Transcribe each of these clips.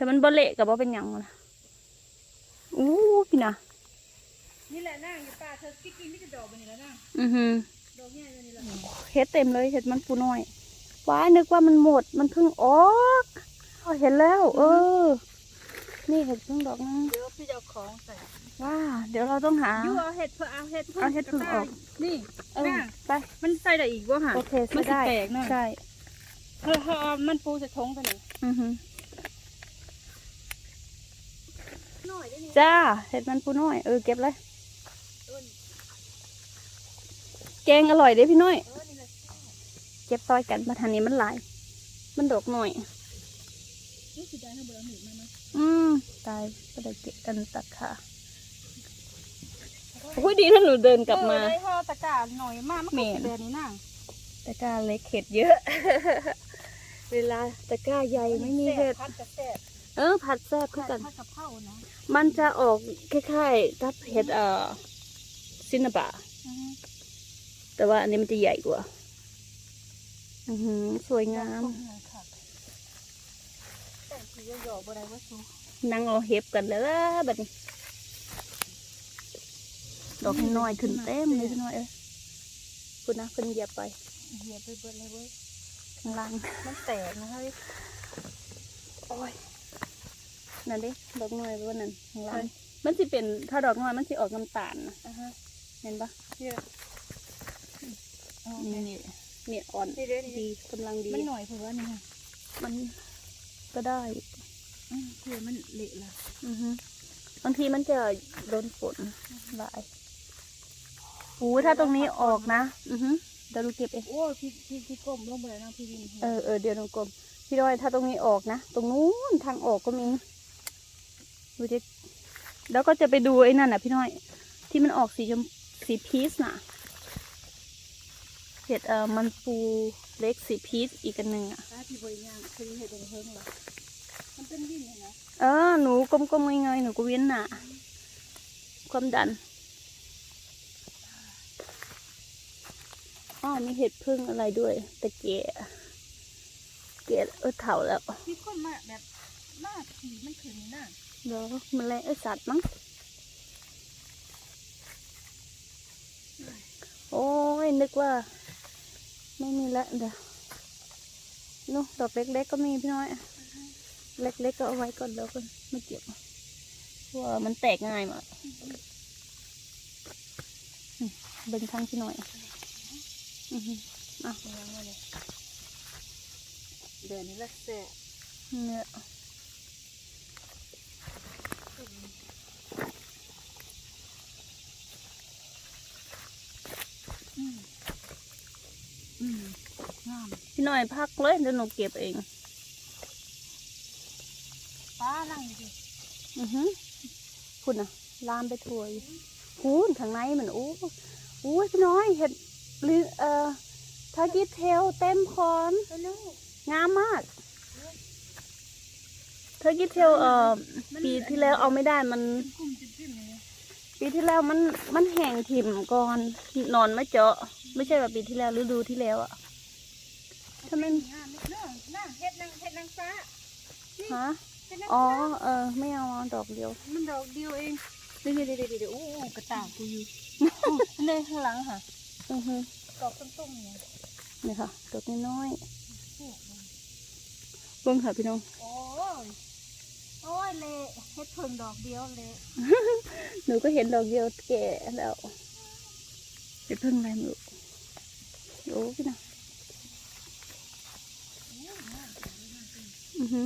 แต่มันบ่เละกับบ่เป็นหยังนะอู้พี่นะนี่แหละนั่งอยู่ป่าเธอกิ๊กกิ๊กนี่จะดอกมันนี่แล้วนั่งอือหือดอกใหญ่เลยนี่แหละเห็ดเต็มเลยเห็ดมันปูน้อยว้ายนึกว่ามันหมดมันเพิ่งออกอ๋อเห็นแล้ว เออ นี่เห็ดเพิ่งดอกนึงเดี๋ยวพี่จะเอาของใส่ว้าเดี๋ยวเราต้องหายูเอาเห็ดเพื่อเอาเห็ดเอาเห็ดเพิ่งออก นี่เออน่ะไปมันใส่ได้อีกวะฮะโอเคมัใช่นสิได้แตกเนอะใช่เฮ้ยเฮ้ยเอามันปูใส่ทงไปเลยอือหื อหน่อยได้นี่จ้าเห็ดมันปูน้อย เออเก็บเลย แกงอร่อยเด้พี่น้อย เออนี่เลยเก็บซอยกันมาทางนี้มันหลาย มันดอกหน่อย นี่สีแดงให้บุหรี่หนีมาเนาะอืมตายก็ได้เก็บกันตัดค่ะโอ้ยดีถ้าหนูเดินกลับมา เออได้ห่อตะกร้าหน่อยมากมันแม่ก็สีแดงนี่นั่งตะกร้าเล็กเห็ดเยอะ เวลาตะกร้าใหญ่ไม่มีเห็ดพัดกระแซ่บเออผัดแซ่บคือกันพัดกับเผานะ มันจะออกคล้ายๆกับเห็ดเอ่อซินนาบะอือฮึแต่ว่าอันนี้มันจะใหญ่กว่า อือหือสวยงามดอกเหนือค่ะแต่งสีหยอกๆบ่ได้ว่าสูนั่งเอาเห็บกันเลยบัดนี้ ดอกน้อยๆขึ้นเต็มเลยพี่น้อยเอ้ยคุณนะคุณเหยียบไปเหยียบไปเบิดเลยเว้ยข้างล่างมันแตกนะเฮ้ยโอ้ย นั่นดิดอกน้อยว่านั่นข้างล่างเฮ้ยมันสิเป็นถ้าดอกน้อยมันสิออกน้ำตาลนะอ่าฮะเห็นปะเยอะเอานี่นี่เนี่ยอ่อนนี่เด้อนี่เด้ดีอกำลังดีมันหน่อยเผื่อว่านี่ค่ะมันก็ได้อืมเผื่อมันเละละอือฮึบางทีมันจะโดนฝนหลายโอ้ถ้าตรงนี้ออกนะ อือฮึเดี๋ยวดูเก็บเองโอ้ยพี่พี่พี่ก้มลงไปเลยนะพี่วินเออเออเดี๋ยวหนูกลมพี่ดอยถ้าตรงนี้ออกนะ ตรงนู้นทางออกก็มี ดูดิแล้วก็จะไปดูไอ้นั่นน่ะพี่น้อย ที่มันออกสีชมสีพีชน่ะเห็ดเอ่อมันปูเล็กสีพีชอีกอันหนึ่งอะถ้าพี่บริย่างคือเห็ดเป็นเฮิงเหรอมันเป็นวินเลยนะเออหนูกลมๆเงยๆหนูก็เว้นน่ะความดันอ๋อมีเห็ดพึ่งอะไรด้วยแต่เกะเกะเออเถาแล้วพี่ก้มมาแบบหน้าผีมันขึ้นนี่น่ะ เดี๋ยวมันแรงไอสัตว์มั้ง โอ้ย นึกว่า ไม่มีละเดี๋ยวนู่นดอกเล็กๆก็มีพี่น้อย เล็กๆก็เอาไว้ก่อนแล้วกันไม่เก็บเพราะว่ามันแตกง่ายมากอืมเบิ่งทางพี่น้อยอือหืออะยังไงเลยเดือนนี้ละแซ่บเนี่ย อืมอืมงามพี่น้อยพักเลยเดี๋ยวหนูเก็บเองป้านั่งดิอือหือคุณอะลามไปทั่วอยู่พูนข้างในมันโอ้โอ้ยพี่น้อยเห็ดลือเอ่อทากิเทลเต็มคอนไปลูกงามมากทากิเทลเอ่อปีที่แล้วเอาไม่ได้มันกลุ่มจิ้มๆเลยปีที่แล้วมันมันแห้งถิ่มก่อนนอนไม่เจาะ ไม่ใช่แบบปีที่แล้วฤดูที่แล้วอะ ถ้ามันงามเนาะน่ะเฮ็ดนางเฮ็ดนางฟ้าฮะเฮ็ดนางอ๋อ ฟ้าเออ ไม่เอาดอกเดียว มันดอกเดียวเองเดี๋ยวเดี๋ยวเดี๋ยวเดี๋ยวโอ้โหกระต่ายกูอยู่อันนี้ข้างหลังค่ะอือฮึดอกต้มๆเนี่ยนี่ค่ะดอกน้อยโอ้โหๆเบิ่งค่ะพี่น้อง โอ้ยโอ้ยเละเฮ็ดเพิ่งดอกเดียวเละหนูก็เห็นดอกเดียวแก่แล้วเป็นเพิ่งอะไรไม่รู้โอ้พี่น้อง อือฮึ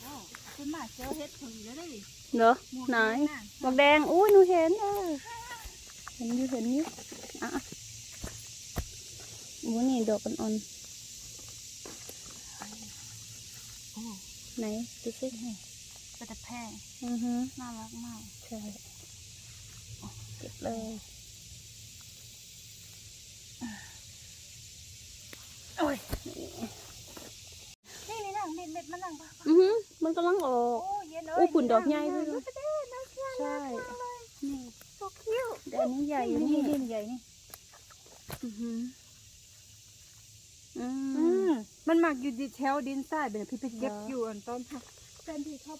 โอ้คุณมาเจอเฮ็ดเพิ่งแล้วได้ดิเนาะไหนหมวกแดง อุ้ยหนูเห็นเออเห็นอยู่เห็นอยู่อะอะโอ้นี่ดอกอ่อนโอ้ๆไหนดูสิกระตะแพงอือฮึน่ารักมากใช่เก็บเลย โอ้ย นี่นี่นั่งเม็ดเม็ดมานั่งปะ อือฮึ มันกำลังออกโอ้เย็นเอ้โอ้ยฝุ่นดอกใหญ่เลยดูสิเด้น่าเชื่อใช่นี่โซคิวแต่อันนี้ใหญ่อยู่นี่นี่นี่ใหญ่นี่อือฮึอือืมมมันหมักอยู่ดิแถวดินทรายแบบพี่ไปเก็บเหรออยู่อันตอนพักแฟนพี่เขา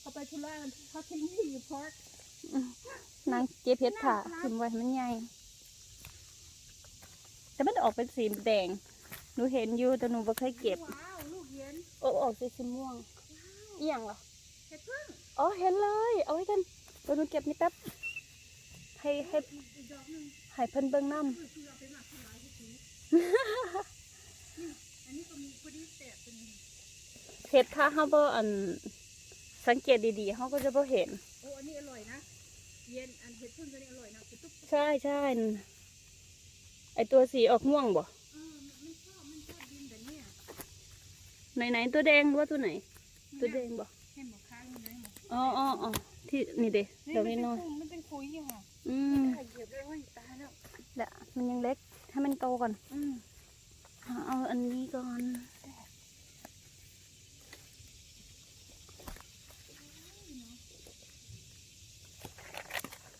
เขาไปธุระกันเขาทิ้งที่อยู่พาร์คนางเจี๊ยบเพชรค่ะทิมไว้ให้มันใหญ่แต่มันออกเป็นสีแดง หนูเห็นอยู่แต่หนูไม่เคยเก็บว้าวลูกเย็นโอ้ออกสีสีม่วง อีหยังเหรอเห็ดพึ่งอ๋อเห็นเลย เอาไว้กันเดี๋ยวหนูเก็บนี่แป๊บให้ให้อีกดอกหนึ่งให้เพิ่นเบิ่งน้คือคือเอาไปหมักทำลายที่นี่อันนี้ก็มีพอดีแสบเป็นำเห็ดถ้าเขาบ่อันสังเกตดีๆเขาก็จะบ่เห็นโอ้อันนี้อร่อยนะเย็นอันเห็ดพึ่งตัวนี้อร่อยนะกระตุกใช่ใช่ไอตัวสีออกม่วงบ่เออมันชอบมันชอบดินแบบเนี้ยไหนไหนตัวแดงหรือว่าตัวไหน ตัวแดงบ่ให้หมอค้างมันเลยหมออ๋ออ๋ออ๋อที่นี่เด้เดี๋ยวนี้น้อยมันเป็นคุยอะค่ะอืมถ่ายเหยียบเลยว่าตาแล้วเดี๋ยวมันยังเล็กให้มันโตก่อน อืมเอาอันนี้ก่อน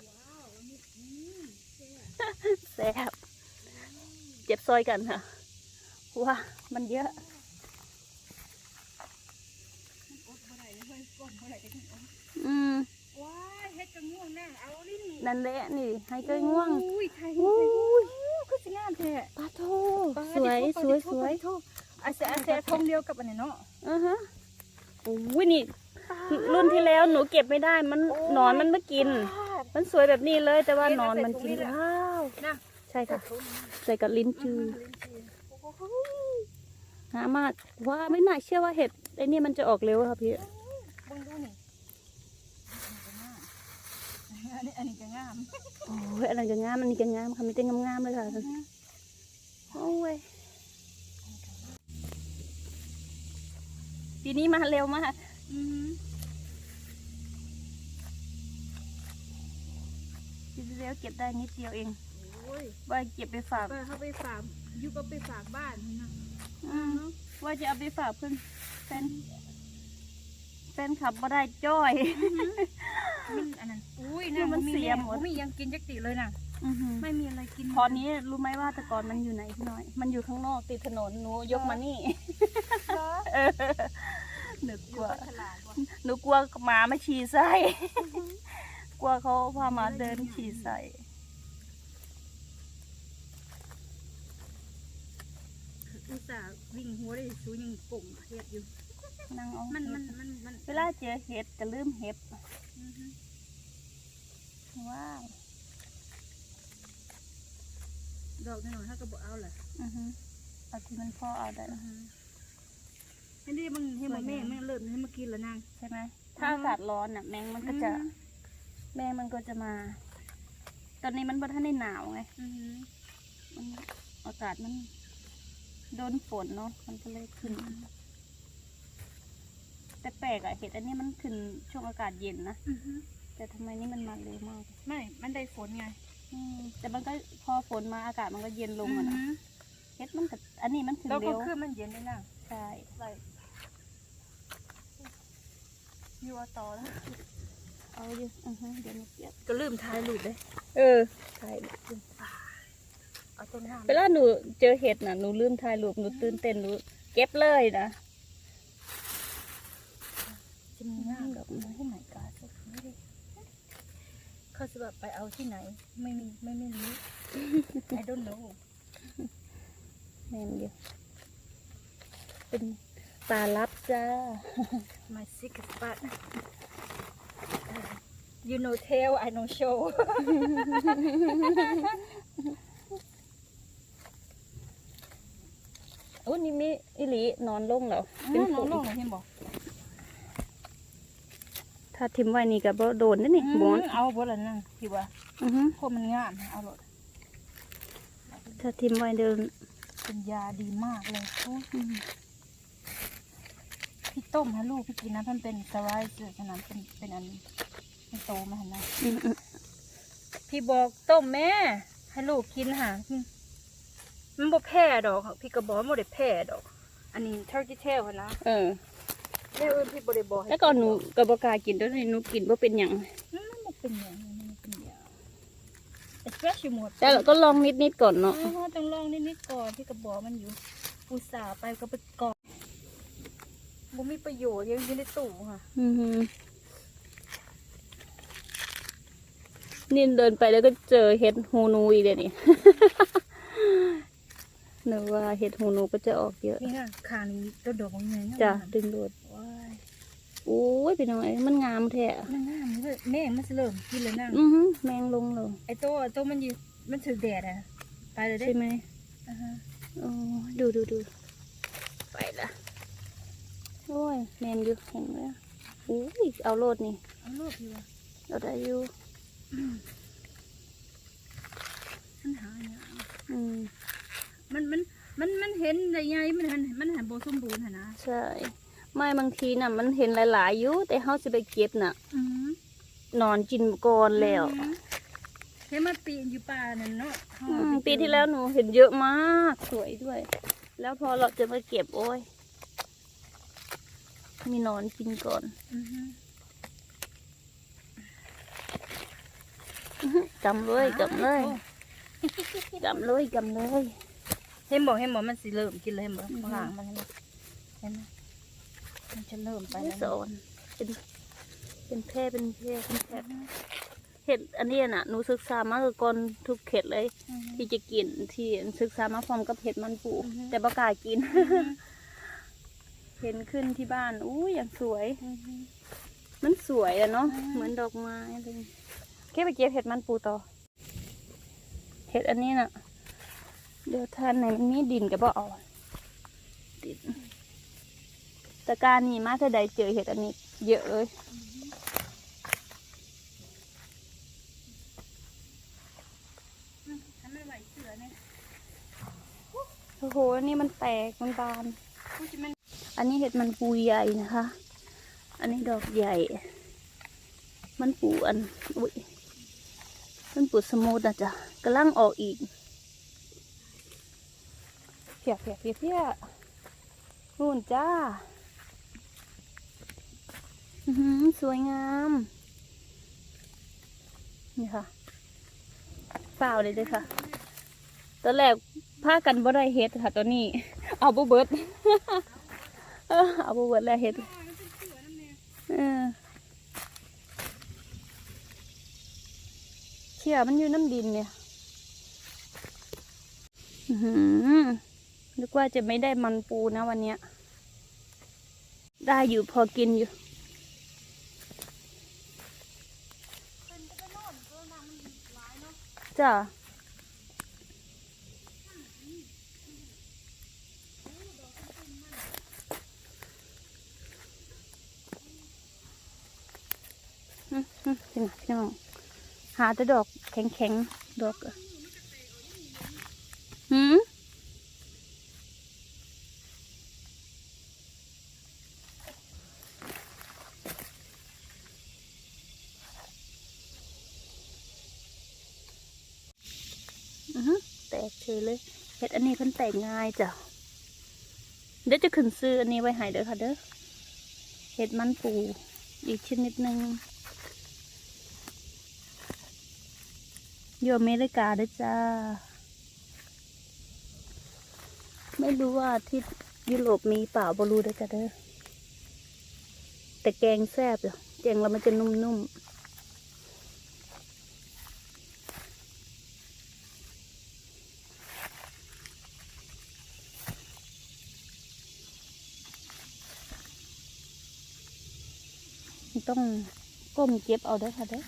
ว้าวอันนี้อืมเจ๊แซ่บเจ็บซอยกันค่ะว้ามันเยอะ มันอดบ่ได้เลยเฮ้ยก่อนบ่ได้ก็ต้องอด อืมว้ายเฮ็ดกระง่วงนั่งเอาลิ้นนั่นแหละนี่ให้เกยง่วงอุ้ยไทยอุ้อุ้ยยคือสิงามแท้ปลาโทสวยสวยสวยอาเซอาเซทงเดียวกับอันนี้เนาะอือฮะอุ้ยนี่รุ่นที่แล้วหนูเก็บไม่ได้มันหนอนมันไม่กิน มันสวยแบบนี้เลยแต่ว่าหนอนมันกินว้าวนะใช่ค่ะใส่กับลิ้นจือหามากว่าไม่น่าเชื่อว่าเห็ดไอ้นี่มันจะออกเร็วค่ะพี่ เบิ่งดูนี่ อันนี้อันนี้ก็งามโอ้ยอะไรจะงามอันนี้จะงามค่ะมีแต่งามๆเลยค่ะโอ้ยปีนี้มาเร็วมากอือปีที่แล้วเก็บได้นิดเดียวเองโอ้ยว่าเก็บไปฝากไปเขาไปฝากอยู่ก็ไปฝากบ้านนะอืมว่าจะเอาไปฝากเพื่อนแฟนแฟนขับมาได้จ้อย มันอันนั้นอุ้ยคือมันเสียหมดบ่มียังกินจักติเลยนะอื้อหือไม่มีอะไรกิน พอนี้รู้ไหมว่าแต่ก่อนมันอยู่ไหนพี่น้อย มันอยู่ข้างนอกติดถนนหนูยกมานี่เหรอเออหนูอกยู่ลัวก็ฉลาดว่ะหนูกลัวหมามาฉี่ใส่กลัวเขาพามาเดินฉี่ใส่อุตส่าห์วิ่งหัวได้สูยังปุ่มเฮ็ดอยู่ นั่งเอามันมัมันมันมันเวลาเจอเห็ดก็ลืมเห็บอือฮึว้าวดอกน้อยๆถ้าก็บ่เอาแหละอือฮึเอาที่มันพ่อเอาได้ อือฮึอันนี้มันเห็นบ่แม่มันเริ่มให้มากินแล้วนาง ใช่ไหมถ้าอากาศร้อนน่ะ แมงมันก็จะแมงมันก็จะมา ตอนนี้มันบ่ทันได้หนาวไงอือฮึมันอากาศมันโดนฝนเนาะมันก็เลยขึ้น แต่แปลกอะเห็ดอันนี้มันขึ้นช่วงอากาศเย็นนะอือฮึแต่ทำไมนี่มันมาเร็วมากไม่ มันได้ฝนไงอืมแต่มันก็พอฝนมาอากาศมันก็เย็นลงอะนะอือฮึเห็ดมันก็อันนี้มันขึ้นแล้วก็เร็วคือมันเย็นได้นางใช่ไรอยู่เอาต่อแล้วเอาอยู่อือฮึเดี๋ยวมันเปียกก็ลืมถ่ายรูปเลยเออใช่เอาต้นห้ามเวลาหนูเจอเห็ดน่ะหนูลืมถ่ายรูปหนูตื่นเต้นหนูเก็บเลยนะจะมีงามดอกไม้ที่ไหนกาสักทีดิเขาจะแบบ ไปเอาที่ไหน ไม่มีไม่ไม่รู้ I don't know แม่นอยู่เป็นปลาลับจ้า my secret spot you know tell I know show โอ้นี่มีอิลีนอนลงแล้วเป็เป็นนน้ฝูองงน้องเห็นบอก ถ้าทิมไว้นี่ก็บ่โดนนี่นี่บอนเอาบ่ละนั่งที่ว่าอือฮึเพราะมันงามเอาหลดถ้าทิมไว้เดินเป็นยาดีมากเลยโอ้ยพี่ต้มให้ลูกพี่กินนะมันเป็นสไลด์เสือขนาดเป็นเป็นอันมันโตมาหันนะอืมอืมพี่บอกต้มแม่ให้ลูกกินหาอืมมันบ่แพ้ดอกค่ะพี่ก็บอกว่าบ่ได้แพ้ดอก อันนี้ turkey tail หั่นนะเออ แม่เอิ้นพี่บ่ได้บอกให้แล้วก็หนูก็บ่กล้ากินด้วยนี่หนูกินบ่เป็นหยังมันบ่เป็นหยังมันบ่เป็นหยัง especially หมดแต่เราก็ลองนิดๆก่อนเนาะเออต้องลองนิดๆก่อนพี่ก็บอกมันอยู่อุตส่าห์ไปก็ไปกองบ่มีประโยชน์ยังอยู่ในตู้ค่ะอือหือนินเดินไปแล้วก็เจอเห็ดหูหนูอีกเลยนี่นึกว่าเห็ดหูหนูก็จะออกเยอะนี่ค่ะคางนี้ตัวดอกของใหญ่เนาจ้ะดึงโดดว้าย โอ้ยพี่น้องไอ้มันงามแท้มันงามเลยแม่งมันสิเริ่มกินเลยนะอือหือแมงลงเลยไอ้ตัวตัวมันอยู่มันถือแดดอะไปเลยได้ใช่ไหมอ่าฮะโอ้ดูดูดูไปละโอ้ยแมนอยู่เห็นไหมอุ้ยเอาโลดนี่เอาลูกอยู่อะเอาได้อยู่ฉันหาเนี่ยอืมมันมันมันมันเห็นได้ไงมันหันมันหันโบสมบูรณ์หันนะใช่ ไม่บางทีน่ะ มันเห็นหลายๆอยู่แต่เขาจะไปเก็บน่ะอืมนอนกินก่อนแล้วอืมเห็นมันปีนอยู่ป่านั่นเนาะเฮาอืเอามไเจอปีที่แล้วหนูเห็นเยอะมากสวยด้วย แล้วพอเราจะมาเก็บโอ้ย มีหนอนกินก่อน อือฮึอื้อหือกำเลยกำเลยโอ้กำเลยกำเลย เห็นบอกเห็นบอกมันสิเริ่มกินเลยเห็นบอกอือฮึข้างหลังมันนี่เห็นไหม มันจะเริ่มไปไม่แล้วสอนเป็นเป็นแพร่เป็นแพร่เป็นแพร่เห็ดอันนี้น่ะหนูศึกษามาคือก่อนทุกเข็ดเลย อือฮึ ที่จะกินที่ศึกษามาพร้อมกับเห็ดมันปูอือฮึ แต่บ่กล้ากินอือฮึเห็นขึ้นที่บ้านอู้อย่างสวย อือฮึ มันสวยอะเนาะอืม เหมือนดอกไม้อะไรแค่ไปเก็บเห็ดมันปูต่อเห็ดอันนี้น่ะ เดี๋ยวท่านไหนมันมีดินกับบ่เอาดินแตะการนี่มาถ้าใดเจอเห็ดอันนี้ เยอะเลยโอ้โหอันนี้มันแตกมันบาน อันนี้เห็ดมันปูใหญ่นะคะ อันนี้ดอกใหญ่ มันปูอัน อุ้ย มันปูสมูทนะจ๊ะกำลังออกอีกเพียเพียเพียเพียนู่นจ้า สวยงาม นี่ค่ะเปล่าเลยเลยค่ะ ตอนแรกพากันบ่ได้เฮ็ดค่ะ ตอนนี้ เอาบ่เบิดเออเอาบ่เบิดแล้วเฮ็ดเออเชี่ยมันอยู่น้ำดินเนี่ยนึกว่าจะไม่ได้มันปูนะวันเนี้ย ได้อยู่พอกินอยู่ จ้ะอืมอืมพี่น้องพี่น้องหาแต่ดอกแข็งแข็งๆดอกอืมอือหือแตก เลยเห็ดอันนี้เพิ่นแตกง่ายจ้ะเดี๋ยวจะขึ้นซื้ออันนี้ไว้ให้เด้อค่ะเด้อเห็ดมันปูอีกชนิดหนึ่งอยู่อเมริกาด้วยจ้า ไม่รู้ว่าที่ยุโรปมีเปล่าบรูด้วยจ้ะเด้อแต่แกงแซ่บอยู่แกงแล้วมันจะนุ่มๆ ต้องก้มเก็บเอาเด้อค่ะเด้อ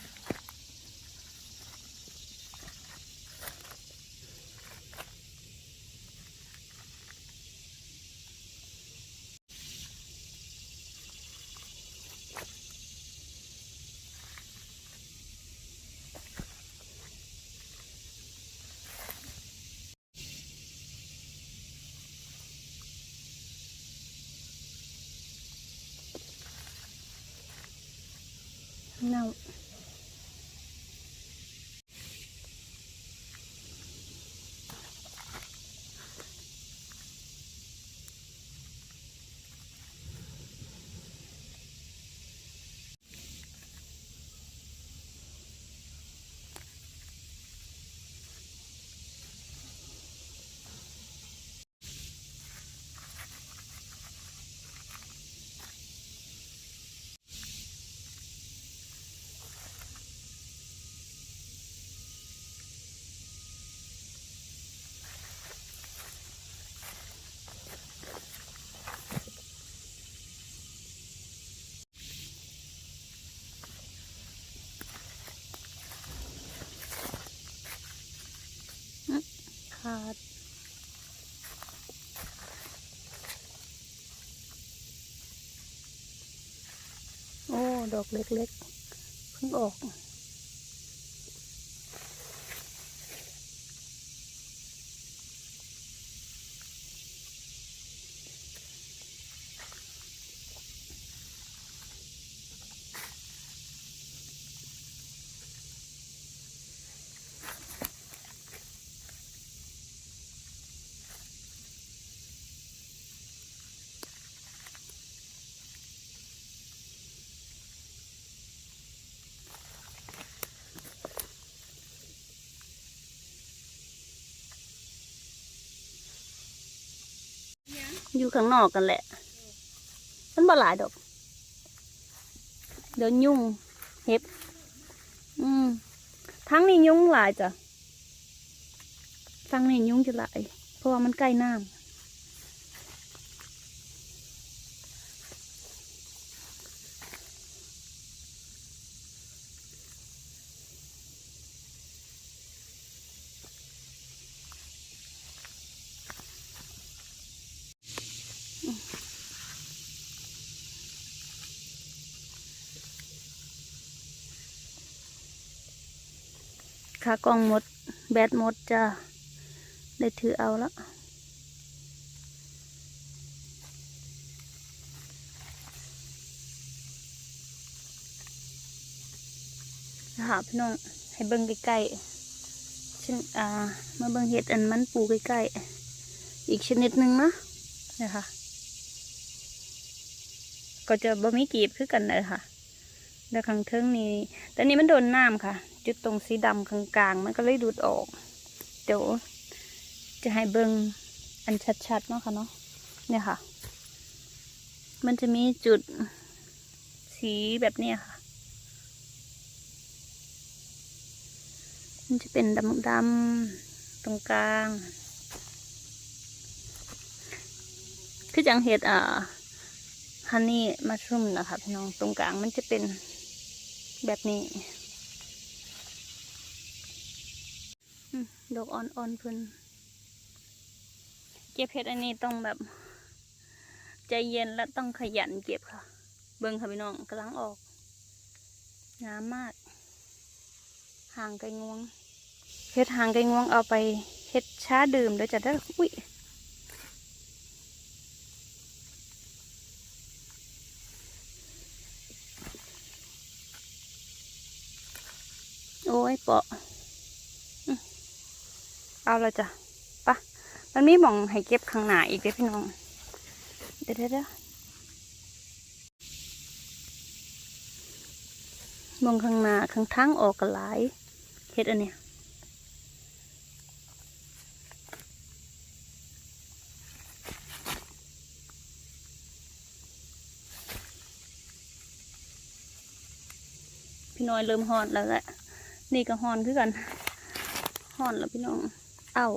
เาดโอ้ ดอกเล็กๆเพิ่งออก อยู่ข้างนอกกันแหละ มันบ่หลายดอก เดี๋ยวยุ่งเห็บ อืมทั้งนี้ยุ่งหลายจ้ะทั้งนี้ยุ่งจะหลาย เพราะว่ามันใกล้น้ำ ขากล้องหมด แบตหมดจ้ะได้ถือเอาละนะคะพี่น้องให้เบิ่งใกล้ๆฉันอ่ามาเบิ่งเห็ดอันมันปูใกล้ๆอีกชนิดหนึ่งนะนะคะก็จะบ่มีกีบคือกันเลยค่ะแล้วข้างเทิงนี้แต่นี้มันโดนน้ำค่ะ จุดตรงสีดำกลางๆ มันก็เลยดูดออก เดี๋ยวจะให้เบิงอันชัดๆเนาะค่ะเนาะเนี่ยค่ะ มันจะมีจุดสีแบบเนี้ค่ะ มันจะเป็นดำๆตรงกลาง คือจังเห็ดอ่าฮันนี่มัชรูมนะคะพี่น้องตรงกลางมันจะเป็นแบบนี้อืม ดอกอ่อนๆเพิ่นเก็บเห็ดอันนี้ต้องแบบใจเย็นและต้องขยันเก็บค่ะ เบิ่งค่ะพี่น้องกำลังออกงามมาก ห่างไก่งวงเห็ดห่างไก่งวงเอาไปเห็ดช้าดื่มเดี๋ยวจะได้อุ้ยโอ้ยเปาะอืม เอาละจ้ะปะมันมีหมองให้เก็บข้างหน้าอีกเด้พี่น้อง เดี๋ยวเดี๋ยวเดี๋ยวมองข้างหน้าข้างทางออกก็หลายเฮ็ดอันเนี้ยพี่น้อยเริ่มฮอดแล้วแหละนี่ก็ฮอนคือกันฮอนแล้วพี่น้อง เอ้า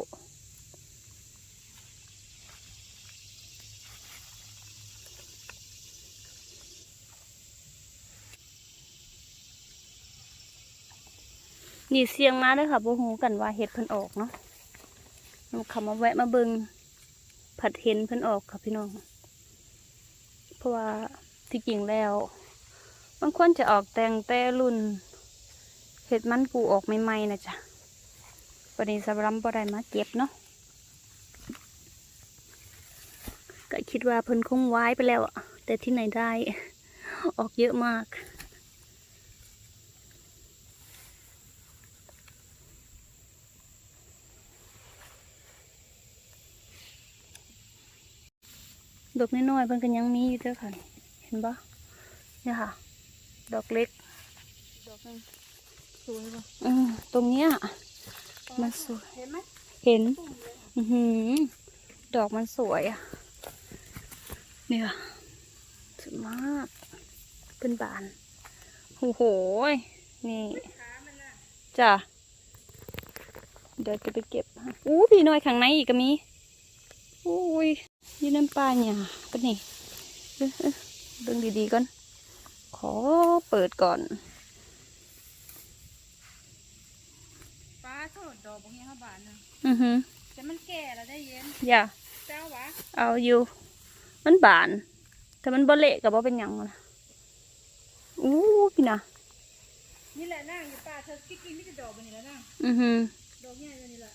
นี่เสียงมาเลยค่ะโบหูกันว่าเห็ดเพิ่นออกเนาะเราขับมาแวะมาเบิงผัดเห็นเพิ่นออกค่ะพี่น้อง เพราะว่าที่จริงแล้วมันควรจะออกแตงแต่รุ่น เห็ดมันปูออกใหม่ๆนะจ๊ะ ประเด็นสำรัมบ่ได้มาเก็บเนาะก็คิดว่าเพิ่นคงไว้ไปแล้วอะแต่ที่ไหนได้ ออกเยอะมากดอกน้อยๆเพิ่นก็ยังมีอยู่เด้อค่ะ เห็นปะเนี่ยค่ะ ดอกเล็ก ดอกนึงสวยป่ะอืมตรงเนี้ย มันสวย เห็นไหมเห็น อือหือ ดอกมันสวยอะ เนี่ยสวยมาก เป็นบานโอ้โหยนี่ จ้ะ เดี๋ยวจะไปเก็บให้อู้พี่น้อยข้างในอีกก็มีอุ้ยนี่น้ำปลาเนี่ยเป็นนี่เอ้อเอ้อเบิ่งดีๆก่อน ขอเปิดก่อน ป้าโทษดอก บางอย่างเขาบานนะอือหือแต่มันแก่แล้วได้เย็นอย่าเจ้าวะเอาอยู่ มันบาน แต่มันบ่เละกับบ่เป็นหยังนะอู้พี่นะนี่แหละนั่งอยู่ป่าเธอกิ๊กๆนี่จะดอกไปนี่แล้วนั่งอือหือดอกใหญ่เลยนี่แหละ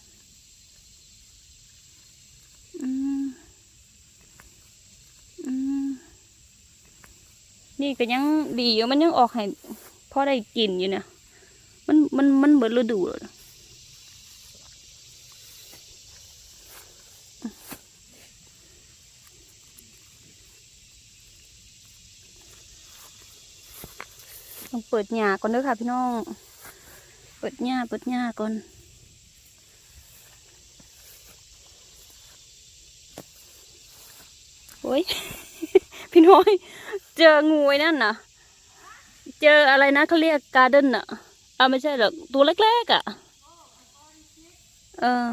อืมอืมนี่ก็ยังดีอยู่มันยังออกให้พอได้กินอยู่เนี่ยมันมันมันเบิดฤดูแล้วต้อง เปิดหญ้าก่อนเด้อค่ะพี่น้อง เปิดหญ้าเปิดหญ้าก่อนโอ้ย พี่น้อย เจองูไอ้นั่นน่ะ เจออะไรนะเขาเรียกการ์เด้นอะอ่าไม่ใช่หรอกตัวเล็กๆอะ เออ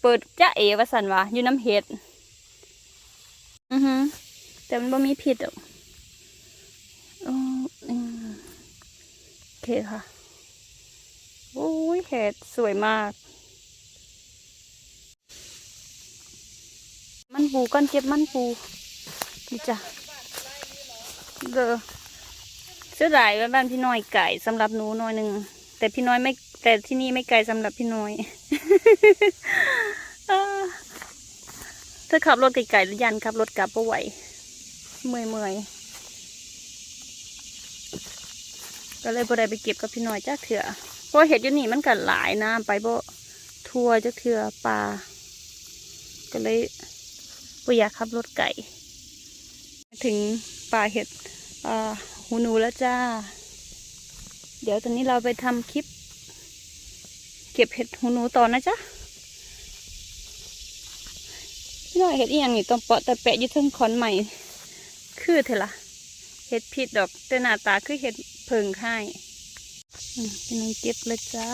เปิดจ้าเอ๋วสันวะอยู่น้ำเห็ด อือฮึแต่มันบ่มีผิดหรอกอ๋ออืม โอเคค่ะโอ้ยเห็ดสวยมาก มันปูก้อนเก็บมันปูนี่จ้ะเดอเสียดายว่บ้านพี่น้อยไก่สำหรับหนูหน้อยหนึ่งแต่พี่น้อยไม่แต่ที่นี่ไม่ไกลสำหรับพี่น้อยเออถ้าขับรถไกลๆหรือยันขับรถกลับก็ไหวเมื่อยเมื่อยๆ ก็เลยบ่ได้ไปเก็บกับพี่น้อยจ้าเถื่อเพราะเห็ดอยู่นี่มันกัหลายนะไปบ่ทัวจ้าเถื่อปลาก็เลยก็อยากขับรถไก่ ถึงป่าเห็ดอ่าหูหนูแล้วจ้า เดี๋ยวตอนนี้เราไปทำคลิป เก็บเห็ดหูหนูต่อนะจ๊ะพี่น้อยเห็ดอีหยังนี่ต้องเปาะแต่แปะยึดทึงขอนใหม่ คือเถอะละเห็ดผิดดอกแต่หน้าตาคือเห็ด เพิงค่งให้พี่น้องเก็บเลยจ้า